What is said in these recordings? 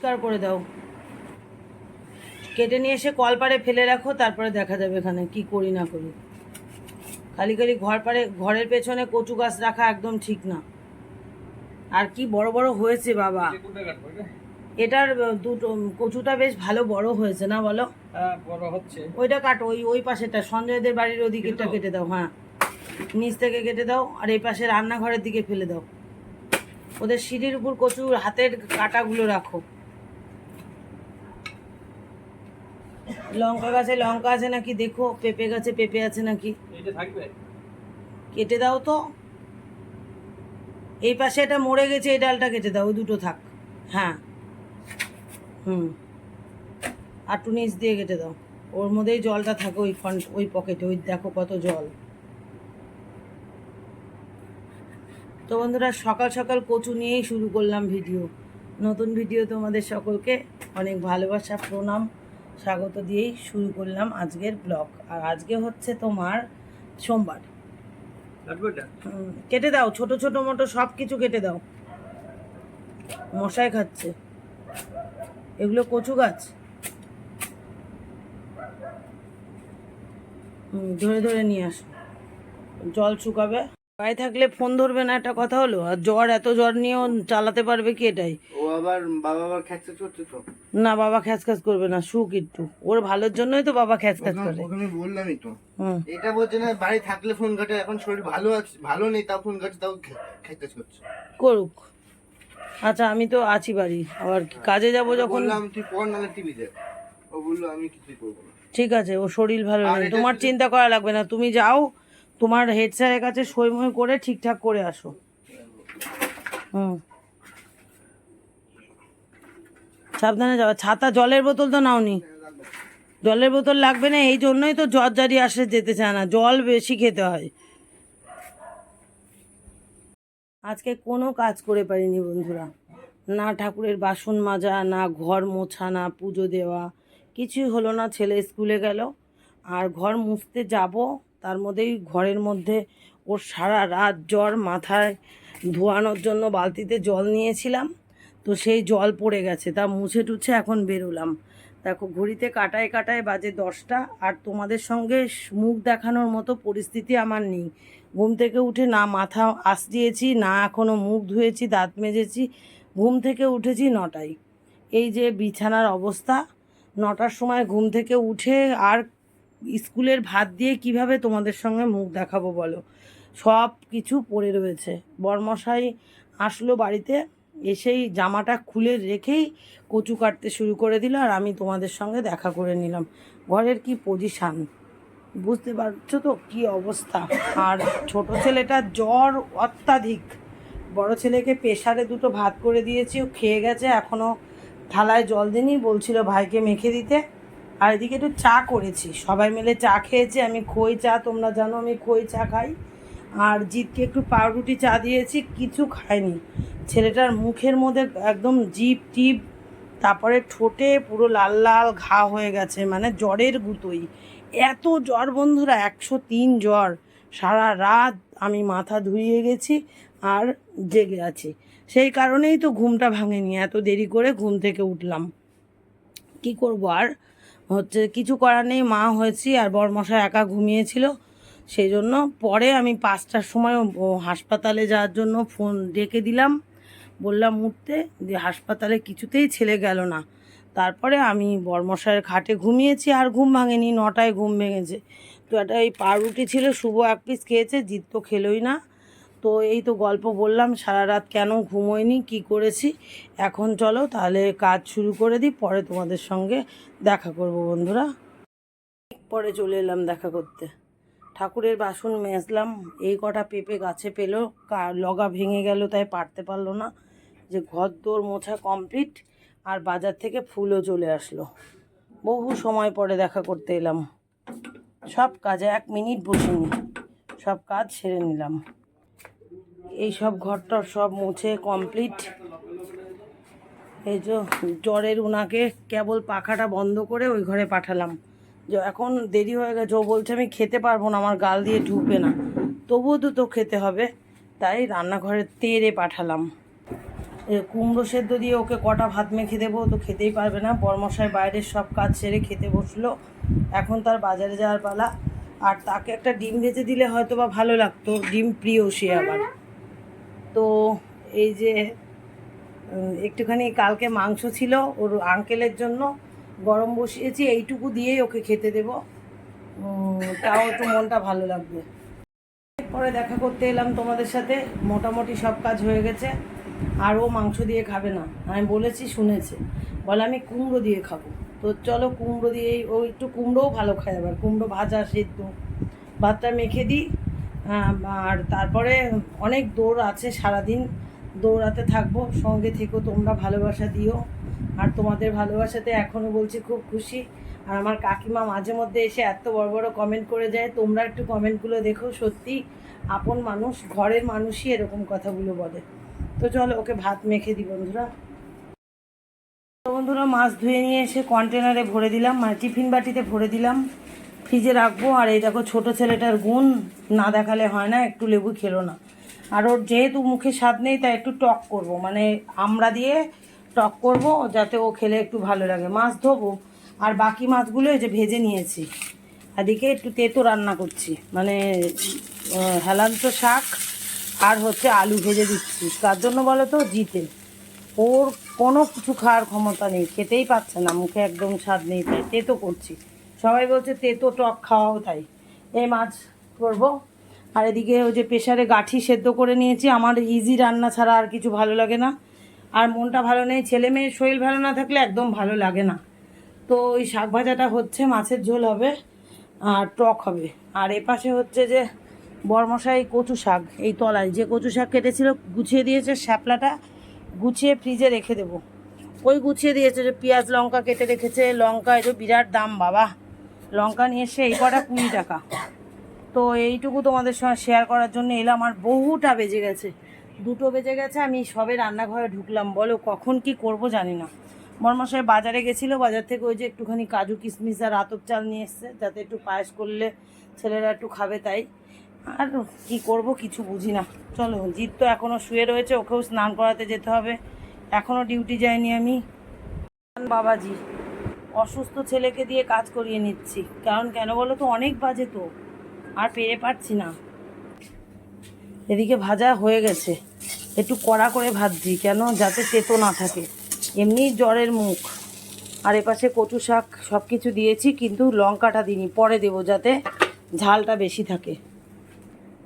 পরিষ্কার করে দাও। কেটে নিয়ে এসে কলপারে ফেলে রাখো তারপরে দেখা যাবে এখানে কি করি না করি। খালি খালি ঘর পারে ঘরের পেছনে কচু গাছ রাখা একদম ঠিক না। আর কি বড় বড় হয়েছে বাবা। এটার দুটো কচুটা বেশ ভালো বড় হয়েছে না বলো? হ্যাঁ ওইটা কাটো ওই ওই পাশেটা সঞ্জয়দের বাড়ির ওদিকেরটা কেটে দাও। হ্যাঁ। নিচ থেকে কেটে দাও আর এই পাশে রান্নাঘরের দিকে ফেলে দাও। ওদের সিঁড়ির উপর কচুর হাতের কাটাগুলো রাখো। লঙ্কা গাছে লঙ্কা আছে নাকি? দেখো পেঁপে গাছে পেঁপে আছে নাকি? থাকবে? কেটে দাও তো। এই পাশে এটা মরে গেছে এই ডালটা কেটে দাও দুটো থাক। হ্যাঁ। হুম। আর টু নিচ দিয়ে কেটে দাও। ওর মধ্যেই জলটা থাকে ওই ফ্রন্ট ওই পকেটে ওই দেখো কত জল। তো বন্ধুরা সকাল সকাল কচু নিয়েই শুরু করলাম ভিডিও। নতুন ভিডিও তোমাদের সকলকে অনেক ভালোবাসা প্রণাম। স্বাগত দিয়েই শুরু করলাম আজকের ব্লগ। আর আজকে হচ্ছে তোমার সোমবার। কেটে দাও ছোট ছোট মোটো সব কিছু কেটে দাও। মশাই খাচ্ছে। এগুলো কচু গাছ? ধরে ধরে নিয়ে আসো। জল শুকাবে। গায়ে থাকলে ফোন ধরবে না একটা কথা হলো? আর জ্বর এত জ্বর নিয়েও চালাতে পারবে কি এটাই? ও আবার বাবা আবার খ্যাচে চড়ছে তো। না বাবা খ্যাচ খ্যাচ করবে না সুখ একটু। ওর ভালোর জন্যই তো বাবা খ্যাচ খ্যাচ করে। ওখানে বললামই তো। এটা বলছে না বাড়ি থাকলে ফোন ঘাটে এখন শরীর ভালো আছে ভালো নেই তাও ফোন ঘাটে তাও খাইতে করছে। করুক। আচ্ছা আমি তো আছি বাড়ি। আবার কাজে যাব যখন? বললাম তুই পড় নাহলে টিভি দেখ ও বলল আমি কিছুই করব না। ঠিক আছে ও শরীর ভালো নেই। তোমার চিন্তা করা লাগবে না। তুমি যাও তোমার হেড স্যারের কাছে সই মই করে ঠিকঠাক করে আসো। হুম। সাবধানে যাও। ছাতা জলের বোতল তো নাওনি। জলের বোতল লাগবে না, এই জন্যই তো জ্বর জারি আসলে যেতে চায় না। জল বেশি খেতে হয়। আজকে কোনো কাজ করে পারিনি বন্ধুরা। না ঠাকুরের বাসন মাজা, না ঘর মোছা, না পুজো দেওয়া। কিছুই হলো না, ছেলে স্কুলে গেল। আর ঘর মুছতে যাব তার মধ্যেই ঘরের মধ্যে ওর সারা রাত জ্বর মাথায় ধোয়ানোর জন্য বালতিতে জল নিয়েছিলাম। তো সেই জল পড়ে গেছে, তা মুছে টুছে এখন বেরোলাম। দেখো, ঘড়িতে কাটায় কাটায় বাজে দশটা, আর তোমাদের সঙ্গে মুখ দেখানোর মতো পরিস্থিতি আমার নেই। ঘুম থেকে উঠে না মাথা আসজিয়েছি না এখনও মুখ ধুয়েছি, দাঁত মেজেছি, ঘুম থেকে উঠেছি নটায়। এই যে বিছানার অবস্থা, নটার সময় ঘুম থেকে উঠে আর স্কুলের ভাত দিয়ে কীভাবে তোমাদের সঙ্গে মুখ দেখাবো বলো? সব কিছু পড়ে রয়েছে। বরমশাই আসলো বাড়িতে, এসেই জামাটা খুলে রেখেই কচু কাটতে শুরু করে দিল আর আমি তোমাদের সঙ্গে দেখা করে নিলাম। ঘরের কি পজিশান বুঝতে পারছ তো কি অবস্থা? আর ছোট ছেলেটার জ্বর অত্যাধিক। বড় ছেলেকে প্রেশারে দুটো ভাত করে দিয়েছি, ও খেয়ে গেছে এখনও থালায় জল দিনি বলছিল ভাইকে মেখে দিতে। আর এদিকে একটু চা করেছি। সবাই মিলে চা খেয়েছি, আমি খই চা, তোমরা জানো আমি খই চা খাই। আর জিতকে একটু পাউরুটি চা দিয়েছি, কিছু খায়নি ছেলেটার মুখের মধ্যে একদম জিপ টিপ, তারপরে ঠোঁটে পুরো লাল লাল ঘা হয়ে গেছে মানে জ্বরের গুতোই। এত জ্বর বন্ধুরা, একশো তিন জ্বর। সারা রাত আমি মাথা ধুইয়ে গেছি আর জেগে আছি। সেই কারণেই তো ঘুমটা ভাঙেনি, এত দেরি করে ঘুম থেকে উঠলাম। কি করব আর? হচ্ছে কিছু করার নেই, মা হয়েছি আর বরমশা একা ঘুমিয়েছিল। সেই জন্য পরে আমি পাঁচটার সময় হাসপাতালে যাওয়ার জন্য ফোন ডেকে দিলাম। বললাম, উঠতে। যে হাসপাতালে কিছুতেই ছেলে গেল না। তারপরে আমি বরমশায়ের খাটে ঘুমিয়েছি আর ঘুম ভাঙেনি, নটায় ঘুম ভেঙেছে। তো একটা এই পাউরুটি ছিল, শুভ এক পিস খেয়েছে, জিত তো খেলোই না। তো এই তো গল্প বললাম, সারা রাত কেন ঘুমোয়নি, কি করেছি? এখন চলো, তাহলে কাজ শুরু করে দিই, পরে তোমাদের সঙ্গে দেখা করব বন্ধুরা। পরে চলে এলাম দেখা করতে। ঠাকুরের বাসন মেজলাম, এই কটা পেঁপে গাছে পেল লগা ভেঙে গেল, তাই পারতে পারল না। যে ঘর দোর মোছা কমপ্লিট আর বাজার থেকে ফুলও চলে আসলো। বহু সময় পরে দেখা করতে এলাম। সব কাজে এক মিনিট বসিনি, সব কাজ সেরে নিলাম। এই সব ঘরটর সব মুছে কমপ্লিট এই যে জ্বরের উনাকে কেবল পাখাটা বন্ধ করে ওই ঘরে পাঠালাম। যে এখন দেরি হয়ে গেছে, ও বলছে আমি খেতে পারব না, আমার গাল দিয়ে ঢুকবে না। তবুও তো তো খেতে হবে। তাই রান্নাঘরে তেরে পাঠালাম। কুমড়ো সেদ্ধ দিয়ে ওকে কটা ভাত মেখে দেবো তো খেতেই পারবে না। বরমশাই বাইরের সব কাজ সেরে খেতে বসল। এখন তার বাজারে যাওয়ার পালা। আর তাকে একটা ডিম ভেজে দিলে হয়তো বা ভালো লাগতো। ডিম প্রিয় সে আবার। তো এই যে একটুখানি কালকে মাংস ছিল ওর আঙ্কেলের জন্য, গরম বসিয়েছি, এইটুকু দিয়েই ওকে খেতে দেবো। তাও একটু মনটা ভালো লাগবে। পরে দেখা করতে এলাম তোমাদের সাথে, মোটামুটি সব কাজ হয়ে গেছে, আর ও মাংস দিয়ে খাবে না। আমি বলেছি, শুনেছে। বলে, আমি কুমড়ো দিয়ে খাব। তো চলো, কুমড়ো দিয়েই ও একটু কুমড়োও ভালো খায় আবার। কুমড়ো ভাজা, সেদ্ধ। ভাতটা মেখে দিই আর তারপরে অনেক দৌড় আছে, সারাদিন দৌড়াতে থাকব। সঙ্গে থেকো, তোমরা ভালোবাসা দিও। আর তোমাদের ভালোবাসাতে এখনও বলছি খুব খুশি। আর আমার কাকিমা মাঝে মধ্যে এসে এত বড় বড় কমেন্ট করে যায়। তোমরা একটু কমেন্টগুলো দেখো, সত্যি আপন মানুষ, ঘরের মানুষই এরকম কথাগুলো বলে। তো চলো, ওকে ভাত মেখে দিই বন্ধুরা। বন্ধুরা, মাছ ধুয়ে নিয়ে এসে কন্টেনারে ভরে দিলাম মানে টিফিন বাটিতে ভরে দিলাম। ফ্রিজে রাখব, আর এই দেখো ছোটো ছেলেটার গুণ, না দেখালে হয় না, একটু লেবু খেলো না। আর ওর যেহেতু মুখে স্বাদ নেই, তাই একটু টক করব মানে আমরা দিয়ে টক করব, যাতে ও খেলে একটু ভালো লাগে। মাছ ধোবো, আর বাকি মাছগুলো যে ভেজে নিয়েছি। এদিকে একটু তেতো রান্না করছি মানে হেলান্ত শাক আর হচ্ছে আলু ভেজে দিচ্ছি। তার জন্য বলো তো, জিতে। ওর কোনো কিছু খাওয়ার ক্ষমতা নেই, খেতেই পাচ্ছে না, মুখে একদম স্বাদ নেই, তাই তেতো করছি। সবাই বলছে, তেতো টক খাওয়াও তাই। এই মাছ করব। আর এদিকে ওই যে প্রেশারে গাঠি সেদ্ধ করে নিয়েছি। আমার ইজি রান্না ছাড়া আর কিছু ভালো লাগে না। আর মনটা ভালো নেই। ছেলে মেয়ের শরীর ভালো না থাকলে একদম ভালো লাগে না। তো ওই শাক ভাজাটা হচ্ছে, মাছের ঝোল হবে আর টক হবে। আর এপাশে হচ্ছে যে বরমশাই কচু শাক, এই তলায়। যে কচু শাক কেটেছিল, গুছিয়ে দিয়েছে শ্যাপলাটা, গুছিয়ে ফ্রিজে রেখে দেবো। ওই গুছিয়ে দিয়েছে যে পেঁয়াজ, লঙ্কা কেটে রেখেছে। লঙ্কা, এই যে বিরাট দাম, বাবা। লঙ্কা নিয়ে এসে এই কটা কুড়ি টাকা। তো এইটুকু তোমাদের সঙ্গে শেয়ার করার জন্য এলাম। আর বহুটা বেজে গেছে। দুটো বেজে গেছে, আমি সবে রান্নাঘরে ঢুকলাম। বলো, কখন কি করব জানি না। মরমশাই বাজারে গেছিল, বাজার থেকে ওই যে একটুখানি কাজু, কিশমিশ আর আতপ চাল নিয়ে এসছে, যাতে একটু পায়েস করলে ছেলেরা একটু খাবে তাই। আর কি করব কিছু বুঝি না। চলো, জিৎ তো এখনও শুয়ে রয়েছে, ওকেও স্নান করাতে যেতে হবে। এখনও ডিউটি যাইনি আমি। বাবাজি অসুস্থ ছেলেকে দিয়ে কাজ করিয়ে নিচ্ছি। কারণ কেন বলো তো, অনেক বাজে তো। আর পেরে পারছি না। এদিকে ভাজা হয়ে গেছে। একটু কড়া করে ভাজছি কেন? যাতে তেতো না থাকে। এমনি জ্বরের মুখ। আর এপাশে কচু শাক সব কিছু দিয়েছি, কিন্তু লঙ্কাটা দিইনি। পরে দেবো যাতে ঝালটা বেশি থাকে।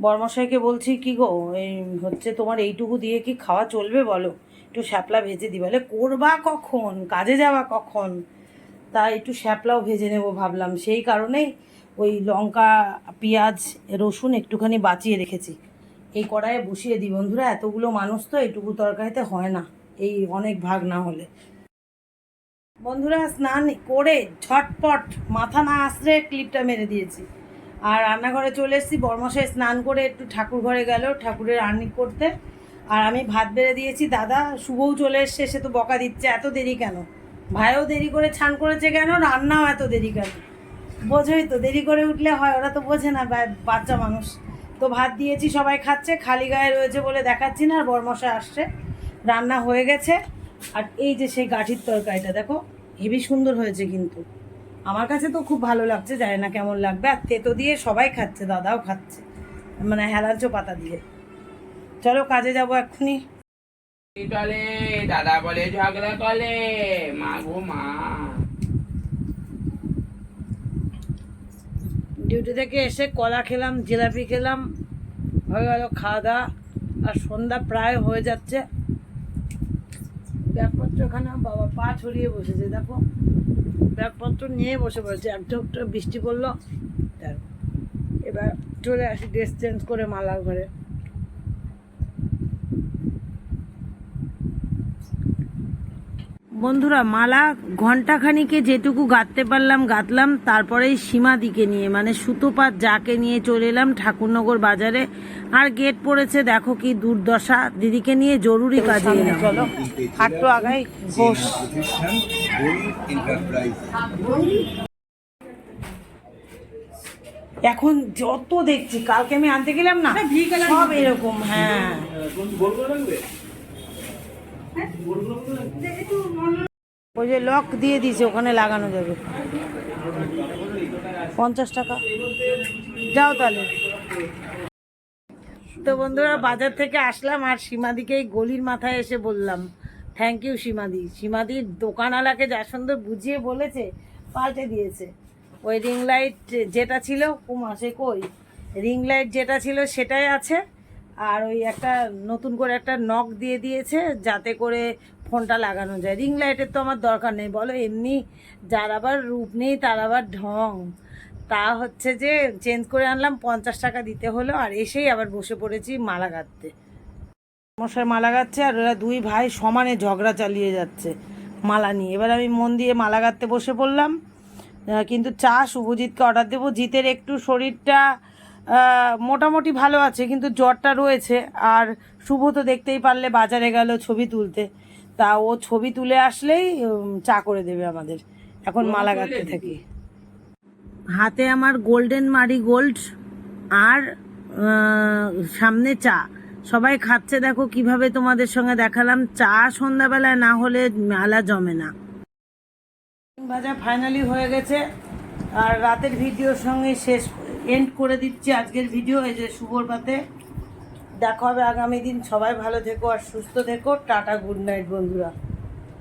বর্মশাইকে বলছি, কি গো, এই হচ্ছে তোমার এইটুকু দিয়ে কি খাওয়া চলবে বলো? একটু শ্যাপলা ভেজে দিই। বলে, করবা কখন? কাজে যাওয়া কখন? তা একটু শ্যাপলাও ভেজে নেব ভাবলাম। সেই কারণেই ওই লঙ্কা, পেঁয়াজ, রসুন একটুখানি বাঁচিয়ে রেখেছি। এই কড়াইয়ে বসিয়ে দিই। বন্ধুরা, এতগুলো মানুষ তো এইটুকু তরকারিতে হয় না। এই অনেক ভাগ না হলে। বন্ধুরা, স্নান করে ঝটপট মাথা না আসলে ক্লিপটা মেরে দিয়েছি। আর রান্নাঘরে চলে এসেছি। বর্মশাই স্নান করে একটু ঠাকুর ঘরে গেল ঠাকুরের আর্নি করতে। আর আমি ভাত বেড়ে দিয়েছি। দাদা, শুভও চলে এসছে, সে তো বকা দিচ্ছে। এত দেরি কেন? ভাইও দেরি করে ছান করেছে কেন? রান্নাও এত দেরি কেন? বোঝোই তো, দেরি করে উঠলে হয়, ওরা তো বোঝে না বাচ্চা মানুষ। তো ভাত দিয়েছি, সবাই খাচ্ছে, খালি গায়ে রয়েছে বলে দেখাচ্ছি না, আর বরমশাই আসছে। রান্না হয়ে গেছে। আর এই যে সেই গাঠির তরকারিটা, দেখো হেবি সুন্দর হয়েছে কিন্তু। আমার কাছে তো খুব ভালো লাগছে, জানি না কেমন লাগবে। আর তেতো দিয়ে সবাই খাচ্ছে, দাদাও খাচ্ছে মানে হেলাঞ্চো পাতা দিয়ে। চলো, কাজে যাব এক্ষুনি। চলে, দাদা বলে ঝগড়া করে। মা গো মা। ডিউটি থেকে এসে কলা খেলাম, জিলাপি খেলাম, হয়ে গেল খাওয়া দাওয়া আর সন্ধ্যা প্রায় হয়ে যাচ্ছে। ব্যাগপত্র এখানে বাবা পা ছড়িয়ে বসেছে, দেখো। ব্যাগপত্র নিয়ে বসে পড়েছে এক ঝোঁকটা বৃষ্টি পড়ল। এবার চলে আসি ড্রেস চেঞ্জ করে মালার ঘরে। বন্ধুরা মালা ঘন্টাখানিকে যেটুকু গাঁথতে পারলাম গাঁথলাম তারপরেই সীমা দিকে নিয়ে মানে সুতোপাত যাকে নিয়ে চলে এলাম ঠাকুরনগর বাজারে। আর গেট পড়েছে দেখো কি দুর্দশা। দিদিকে নিয়ে জরুরি কাজে এলাম। চলো হাঁটতো আগাই ঘোষ এখন যত দেখছি কালকে আমি আনতে গেলাম না সব এরকম হ্যাঁ। ওই যে লক দিয়ে দিয়েছে, ওখানে লাগানো যাবে। পঞ্চাশ টাকা। যাও তাহলে। তো বন্ধুরা, বাজার থেকে আসলাম, আর সীমাদিকে এই গলির মাথায় এসে বললাম থ্যাংক ইউ সীমাদি। সীমাদির দোকানওয়ালাকে যা সুন্দর বুঝিয়ে বলেছে, পাল্টে দিয়েছে। ওই রিং লাইট যেটা ছিল কুমা সে কই? রিং লাইট যেটা ছিল, সেটাই আছে। আর ওই একটা নতুন করে একটা নক দিয়ে দিয়েছে যাতে করে ফোনটা লাগানো যায়। রিং লাইটের তো আমার দরকার নেই, বলো এমনি যার আবার রূপ নেই, তার আবার ঢং। তা হচ্ছে যে চেঞ্জ করে আনলাম, পঞ্চাশ টাকা দিতে হলো আর এসেই আবার বসে পড়েছি মালা গাঁথতে। মশাই মালা গাচ্ছে আর ওরা দুই ভাই সমানে ঝগড়া চালিয়ে যাচ্ছে মালা নিয়ে। এবার আমি মন দিয়ে মালা গাঁথতে বসে পড়লাম। কিন্তু চা শুভজিৎকে অর্ডার দেবো। জিতের একটু শরীরটা মোটামুটি ভালো আছে কিন্তু জ্বরটা রয়েছে। আর শুভ তো দেখতেই পারলে বাজারে গেল ছবি তুলতে। তা ও ছবি তুলে আসলেই চা করে দেবে আমাদের। এখন মালা গাঁথতে থাকি। হাতে আমার গোল্ডেন মারি গোল্ড আর সামনে চা। সবাই খাচ্ছে দেখো কীভাবে তোমাদের সঙ্গে দেখালাম। চা সন্ধ্যাবেলায় না হলে মেলা জমে না। ভাজা ফাইনালি হয়ে গেছে। আর রাতের ভিডিওর সঙ্গে শেষ এন্ড করে দিচ্ছি আজকের ভিডিও এই যে শুভর পাতে। দেখা হবে আগামী দিন। সবাই ভালো থেকো আর সুস্থ থেকো। টাটা গুড নাইট বন্ধুরা।